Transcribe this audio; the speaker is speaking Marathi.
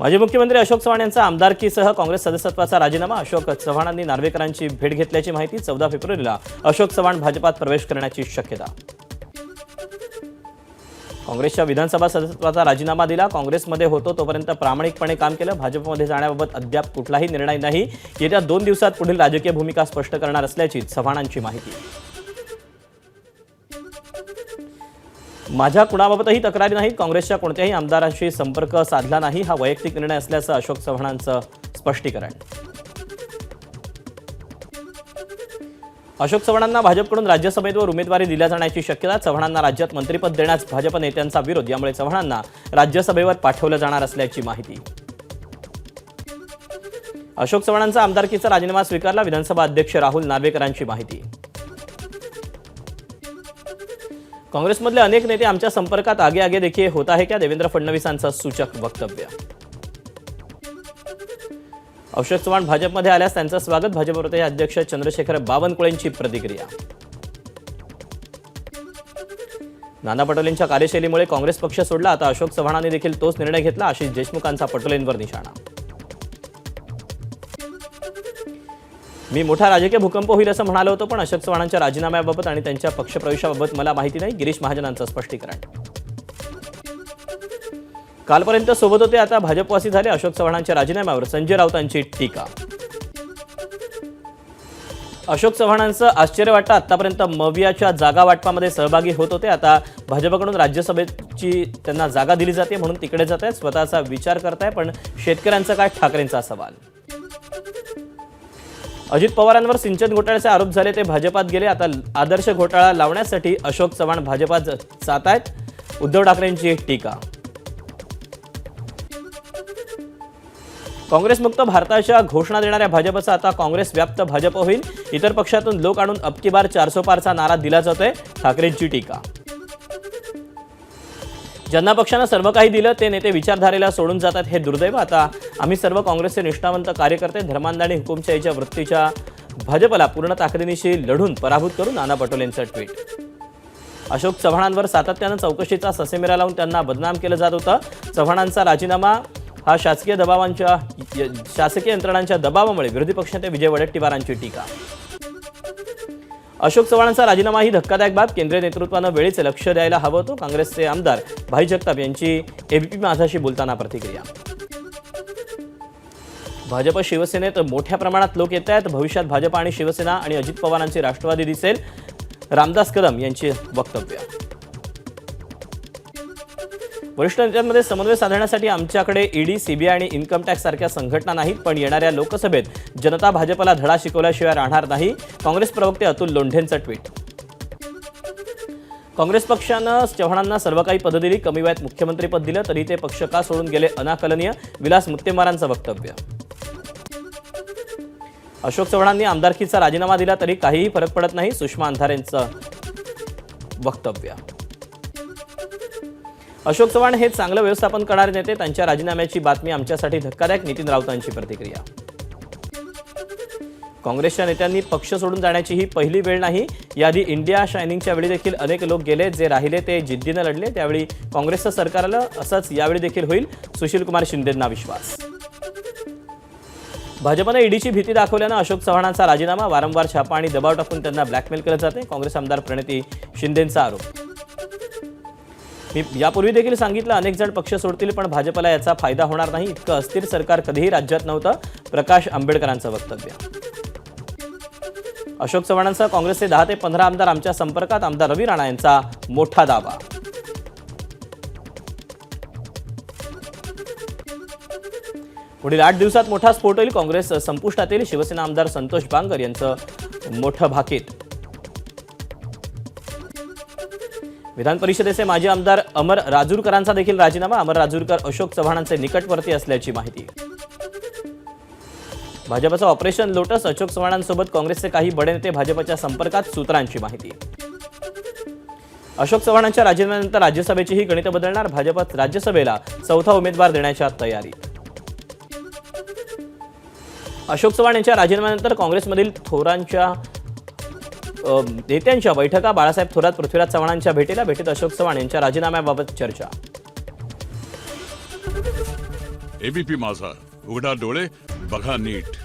माजी मुख्यमंत्री अशोक चव्हाण यांचा आमदारकीसह काँग्रेस सदस्यत्वाचा राजीनामा. अशोक चव्हाणांनी नार्वेकरांची भेट घेतल्याची माहिती चौदा फेब्रुवारीला अशोक चव्हाण भाजपात प्रवेश करण्याची शक्यता. काँग्रेसच्या विधानसभा सदस्यत्वाचा राजीनामा दिला. काँग्रेसमध्ये होतो तोपर्यंत प्रामाणिकपणे काम केलं. भाजपमध्ये जाण्याबाबत अद्याप कुठलाही निर्णय नाही. येत्या दोन दिवसात पुढील राजकीय भूमिका स्पष्ट करणार असल्याची चव्हाणांची माहिती. माझ्या कुणाबाबतही तक्रारी नाहीत काँग्रेसच्या कोणत्याही आमदारांशी संपर्क साधला नाही हा वैयक्तिक निर्णय असल्याचं अशोक चव्हाणांचं स्पष्टीकरण. अशोक चव्हाणांना भाजपकडून राज्यसभेवर उमेदवारी दिल्या जाण्याची शक्यता चव्हाणांना राज्यात मंत्रिपद देण्यास भाजप नेत्यांचा विरोध यामुळे चव्हाणांना राज्यसभेवर पाठवलं जाणार असल्याची माहिती. अशोक चव्हाणांचा आमदारकीचा राजीनामा स्वीकारला विधानसभा अध्यक्ष राहुल नार्वेकरांची माहिती. काँग्रेसमधले अनेक नेते आमच्या संपर्कात आगे आगे देखील होत आहे क्या देवेंद्र फडणवीसांचं सूचक वक्तव्य. अशोक चव्हाण भाजपमध्ये आल्यास त्यांचं स्वागत. भाजप प्रदेश अध्यक्ष चंद्रशेखर बावनकुळेंची प्रतिक्रिया. नाना पटोलेंच्या कार्यशैलीमुळे काँग्रेस पक्ष सोडला. आता अशोक चव्हाणांनी देखील तोच निर्णय घेतला. आशिष देशमुखांचा पटोलेंवर निशाणा. मी मोठा राजकीय भूकंप होईल असं म्हणालो होतो पण अशोक चव्हाणांच्या राजीनाम्याबाबत आणि त्यांच्या पक्षप्रवेशाबाबत मला माहिती नाही. गिरीश महाजनांचं स्पष्टीकरण. कालपर्यंत सोबत होते आता भाजपवासी झाले अशोक चव्हाणांच्या राजीनाम्यावर. संजय राऊतांची टीका. अशोक चव्हाणांचं आश्चर्य वाटतं. आतापर्यंत मवियाच्या जागा वाटपामध्ये सहभागी होत होते. आता भाजपकडून राज्यसभेची त्यांना जागा दिली जाते म्हणून तिकडे जात आहेत. स्वतःचा विचार करताय पण शेतकऱ्यांचा काय? ठाकरेंचा सवाल. अजित पवारांवर सिंचन घोटाळ्याचे आरोप झाले ते भाजपात गेले. आता आदर्श घोटाळा लावण्यासाठी अशोक चव्हाण भाजपात जात आहेत उद्धव ठाकरेंची एक टीका. काँग्रेसमुक्त भारताच्या घोषणा देणाऱ्या भाजपचा आता काँग्रेस व्याप्त भाजप होईल. इतर पक्षातून लोक आणून अबकी बार चारसो पारचा नारा दिला जातोय ठाकरेंची टीका. ज्यांना पक्षानं सर्व काही दिलं ते नेते विचारधारेला सोडून जातात हे दुर्दैव. आता आम्ही सर्व काँग्रेसचे निष्ठावंत कार्यकर्ते आणि हुकुमशाहीच्या वृत्तीच्या भाजपला पूर्ण ताकदीनिशी लढून पराभूत करून नाना पटोलेंचं ट्विट. अशोक चव्हाणांवर सातत्यानं चौकशीचा ससेमेरा लावून त्यांना बदनाम केलं जात होतं. चव्हाणांचा राजीनामा हा शासकीय दबावांच्या शासकीय यंत्रणांच्या दबावामुळे विरोधी पक्षनेते विजय वडेट्टीवारांची टीका. अशोक चव्हाणांचा राजीनामा ही धक्कादायक बाब. केंद्रीय नेतृत्वानं वेळीच लक्ष द्यायला हवं होतं. काँग्रेसचे आमदार भाई जगताप यांची एबीपी माझाशी बोलताना प्रतिक्रिया. भाजप शिवसेनेत मोठ्या प्रमाणात लोक येत आहेत. भविष्यात भाजप आणि शिवसेना आणि अजित पवारांची राष्ट्रवादी दिसेल. रामदास कदम यांची वक्तव्य. वरिष्ठ नेत्यांमध्ये समन्वय साधण्यासाठी आमच्याकडे ईडी सीबीआय आणि इन्कम टॅक्स सारख्या संघटना नाहीत पण येणाऱ्या लोकसभेत जनता भाजपला धडा शिकवल्याशिवाय राहणार नाही. काँग्रेस प्रवक्ते अतुल लोंढेंचं ट्विट. काँग्रेस पक्षानं चव्हाणांना सर्व काही पदं दिली कमी वयात मुख्यमंत्रीपद दिलं तरी ते पक्ष का सोडून गेले अनाकलनीय? विलास मुत्तेमारांचं वक्तव्य. अशोक चव्हाणांनी आमदारकीचा राजीनामा दिला तरी काहीही फरक पडत नाही सुषमा अंधारेंचं वक्तव्य. अशोक चव्हाण हे चांगलं व्यवस्थापन करणारे नेते त्यांच्या राजीनाम्याची बातमी आमच्यासाठी धक्कादायक नितीन राऊतांची प्रतिक्रिया. काँग्रेसच्या नेत्यांनी पक्ष सोडून जाण्याची ही पहिली वेळ नाही. याआधी इंडिया शायनिंगच्या वेळी देखील अनेक लोक गेले जे राहिले ते जिद्दीनं लढले त्यावेळी काँग्रेसचं सरकार आलं असंच यावेळी देखील होईल. सुशीलकुमार शिंदेंना विश्वास. भाजपनं ईडीची भीती दाखवल्यानं अशोक चव्हाणांचा राजीनामा वारंवार छापा आणि दबाव टाकून त्यांना ब्लॅकमेल केलं जाते. काँग्रेस आमदार प्रणिती शिंदेंचा आरोप. मी यापूर्वी देखील सांगितलं अनेक जण पक्ष सोडतील पण भाजपला याचा फायदा होणार नाही. इतकं अस्थिर सरकार कधीही राज्यात नव्हतं. प्रकाश आंबेडकरांचं वक्तव्य. अशोक चव्हाणांसह काँग्रेसचे दहा ते पंधरा आमदार आमच्या संपर्कात. आमदार रवी राणा यांचा मोठा दावा. पुढील आठ दिवसात मोठा स्फोट होईल. काँग्रेस संपुष्टात येईल. शिवसेना आमदार संतोष बांगर यांचं मोठं भाकीत. विधान परिषदेचे माजी आमदार अमर राजूरकरांचा देखील राजीनामा. अमर राजूरकर अशोक चव्हाणांचे निकटवर्ती असल्याची माहिती. भाजपचं ऑपरेशन लोटस अशोक चव्हाणांसोबत काँग्रेसचे काही बडे नेते भाजपच्या संपर्कात सूत्रांची माहिती. अशोक चव्हाणांच्या राजीनाम्यानंतर राज्यसभेची ही गणितं बदलणार. भाजपात राज्यसभेला चौथा उमेदवार देण्याच्या तयारीत अशोक चव्हाण यांच्या राजीनाम्यानंतर काँग्रेसमधील थोरांच्या नेत्यांच्या बैठका बाळासाहेब थोरात पृथ्वीराज चव्हाणांच्या भेटीला भेटीत अशोक चव्हाण यांच्या राजीनाम्याबाबत चर्चा. एबीपी माझा उघडा डोळे बघा नीट.